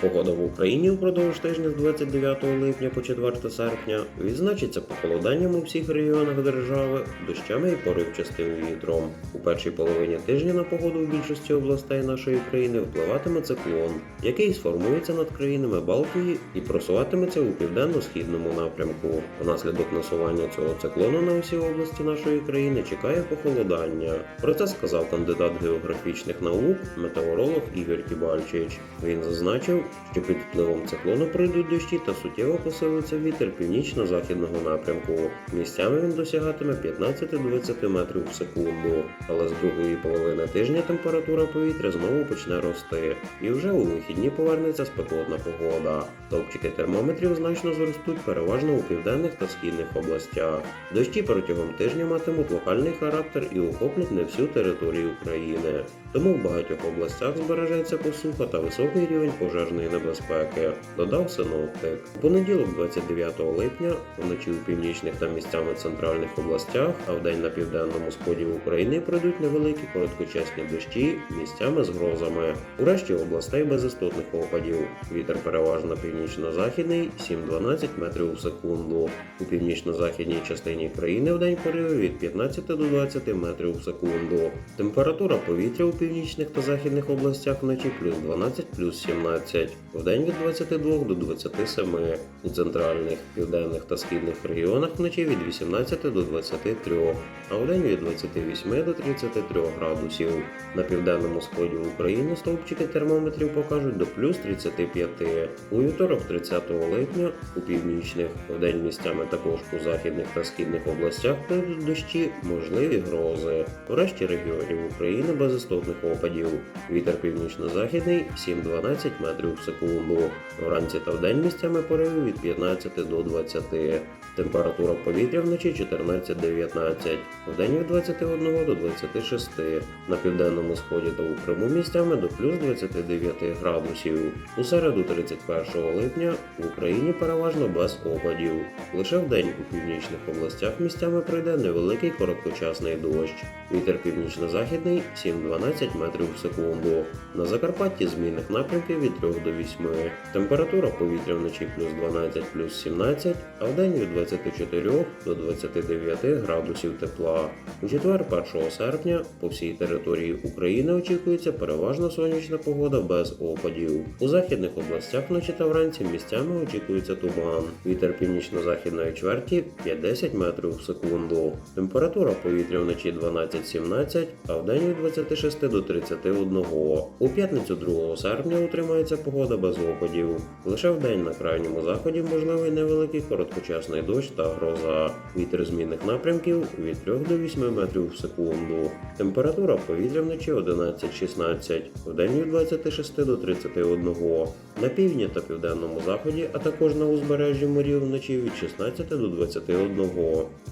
Погода в Україні впродовж тижня з 29 липня по 4 серпня відзначиться похолоданням у всіх регіонах держави, дощами і поривчастим вітром. У першій половині тижня на погоду в більшості областей нашої країни впливатиме циклон, який сформується над країнами Балтії і просуватиметься у південно-східному напрямку. Внаслідок насування цього циклону на усі області нашої країни чекає похолодання. Про це сказав кандидат географічних наук, метеоролог Ігор Кібальчич. Він зазначив, що під впливом циклону прийдуть дощі та суттєво посилиться вітер північно-західного напрямку. Місцями він досягатиме 15-20 метрів в секунду. Але з другої половини тижня температура повітря знову почне рости, і вже у вихідні повернеться спекотна погода. Топчики термометрів значно зростуть переважно у південних та східних областях. Дощі протягом тижня матимуть локальний характер і охоплять не всю територію України. Тому в багатьох областях збережеться посуха та високий рівень пожежної небезпеки, додав синоптик. У понеділок, 29 липня, вночі у північних та місцями центральних областях, а вдень на південному сході України пройдуть невеликі короткочасні дощі місцями з грозами. У решті областей без істотних опадів. Вітер переважно північно-західний 7-12 метрів в секунду. У північно-західній частині країни вдень пориви від 15 до 20 метрів в секунду. Температура повітря у північних та західних областях вночі плюс 12 плюс 17, вдень від 22 до 27, у центральних, південних та східних регіонах вночі від 18 до 23, а вдень від 28 до 33 градусів. На південному сході України стовпчики термометрів покажуть до плюс 35. У вівторок 30 липня у північних, вдень місцями також у західних та східних областях прийдуть дощі, можливі грози. У решті регіонів України без істотних опадів. Вітер північно-західний 7-12 метрів в секунду. Вранці та вдень місцями пориви від 15 до 20. Температура повітря вночі 14-19, вдень від 21 до 26. На південному сході та у Криму місцями до плюс 29 градусів. У середу 31 липня в Україні переважно без опадів. Лише вдень у північних областях місцями пройде невеликий короткочасний дощ. Вітер північно-західний 7-12 метрів в секунду. На Закарпатті змінних напрямків від 3 до 8. Температура повітря вночі плюс 12 плюс 17, а вдень від 24 до 29 градусів тепла. У четвер 1 серпня по всій території України очікується переважно сонячна погода без опадів. У західних областях вночі та вранці місцями очікується туман. Вітер північно-західної чверті 5-10 метрів в секунду. Температура повітря вночі 12-17, а вдень від 26 до 31. У п'ятницю 2 серпня утримається погода без опадів. Лише вдень на крайньому заході можливий невеликий короткочасний дощ та гроза. Вітер змінних напрямків від 3 до 8 метрів в секунду. Температура повітря вночі 11-16, вдень від 26 до 31. На півдні та південному заході, а також на узбережжі морів вночі від 16 до 21,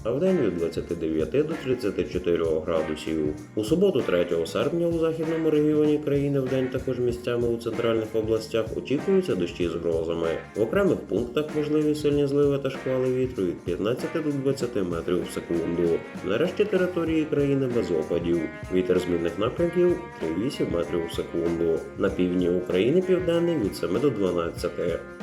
а вдень від 29 до 34 градусів. У суботу 3 серпня у західному регіоні країни вдень також місцями у центральних областях очікуються дощі з грозами. В окремих пунктах можливі сильні зливи та шквали вітру від 15 до 20 метрів в секунду. Нарешті території країни без опадів. Вітер змінних напрямків 3-8 метрів в секунду. На півдні України південний від 7 до 12.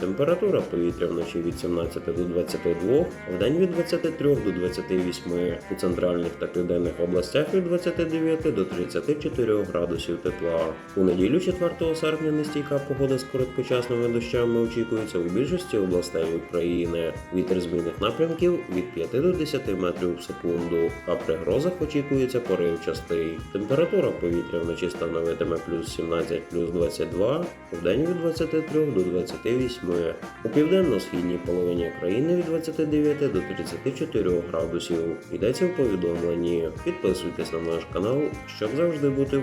Температура повітря вночі від 17 до 22, вдень від 23 до 28. У центральних та південних областях від 29 до 34 градусів тепла. У неділю 4 серпня нестійка погода з короткочасними дощами очікується у більшості областей України. Вітер змінних напрямків від 5 до 10 метрів в секунду, а при грозах очікується поривчастий. Температура повітря вночі становитиме плюс 17 плюс 22, вдень від 23 до 28. У південно-східній половині країни від 29 до 34 градусів. Йдеться в повідомленні. Підписуйтесь на наш канал, щоб завжди бути